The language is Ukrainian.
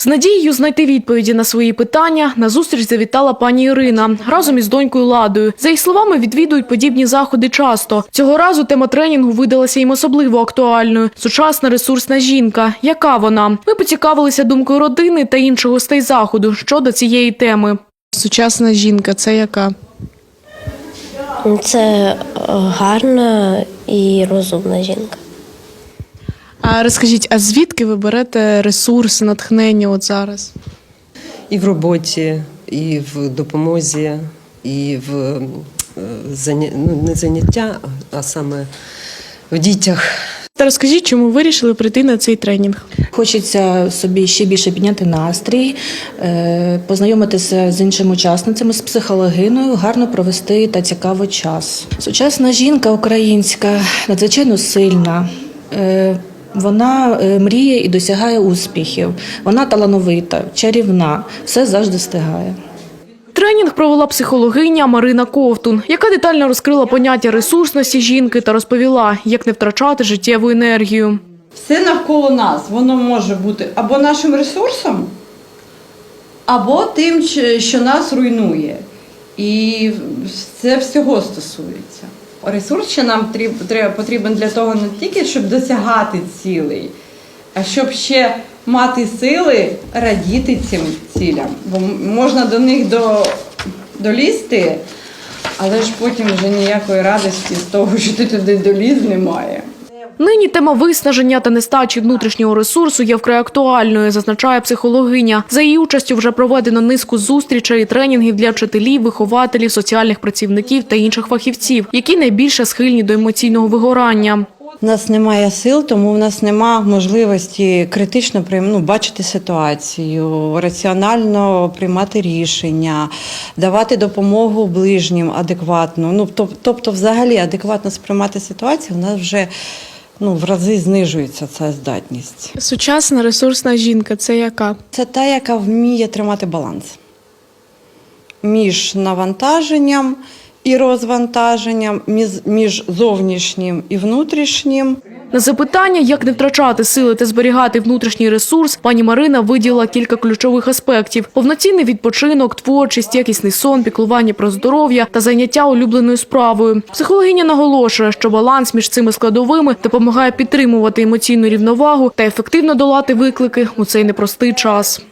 З надією знайти відповіді на свої питання на зустріч завітала пані Ірина разом із донькою Ладою. За їх словами, відвідують подібні заходи часто. Цього разу тема тренінгу видалася їм особливо актуальною. Сучасна ресурсна жінка. Яка вона? Ми поцікавилися думкою родини та інших гостей заходу щодо цієї теми. Сучасна жінка це яка? Це е, гарна і розумна жінка. А розкажіть, а звідки ви берете ресурси, натхнення от зараз? і в роботі, і в допомозі, і в е, заня... ну, не заняття, а саме в дітях. Та розкажіть, чому вирішили прийти на цей тренінг? Хочеться собі ще більше підняти настрій, е, познайомитися з іншими учасницями, з психологиною, гарно провести та цікаво час. Сучасна жінка українська надзвичайно сильна. Вона е, мріє і досягає успіхів. Вона талановита, чарівна, все завжди встигає. Тренінг провела психологиня Марина Ковтун, яка детально розкрила поняття ресурсності жінки та розповіла, як не втрачати життєву енергію. все навколо нас, воно може бути або нашим ресурсом, або тим, що нас руйнує. І це всього стосується. Ресурс ще нам потрібен для того не тільки, щоб досягати цілей, а щоб ще мати сили радіти цим цілям. Бо можна до них до, долізти, але ж потім вже ніякої радості з того, що ти туди доліз, немає. Нині тема виснаження та нестачі внутрішнього ресурсу є вкрай актуальною, зазначає психологиня. За її участю вже проведено низку зустрічей і тренінгів для вчителів, вихователів, соціальних працівників та інших фахівців, які найбільше схильні до емоційного вигорання. У нас немає сил, тому в нас немає можливості критично ну, бачити ситуацію, раціонально приймати рішення, давати допомогу ближнім адекватно. Ну, тобто, взагалі, адекватно сприймати ситуацію, у нас вже ну, в рази знижується ця здатність. Сучасна ресурсна жінка це яка? Це та, яка вміє тримати баланс між навантаженням і розвантаженням, між- зовнішнім і внутрішнім. На запитання, як не втрачати сили та зберігати внутрішній ресурс, пані Марина виділила кілька ключових аспектів: повноцінний відпочинок, творчість, якісний сон, піклування про здоров'я та заняття улюбленою справою. Психологиня наголошує, що баланс між цими складовими допомагає підтримувати емоційну рівновагу та ефективно долати виклики у цей непростий час.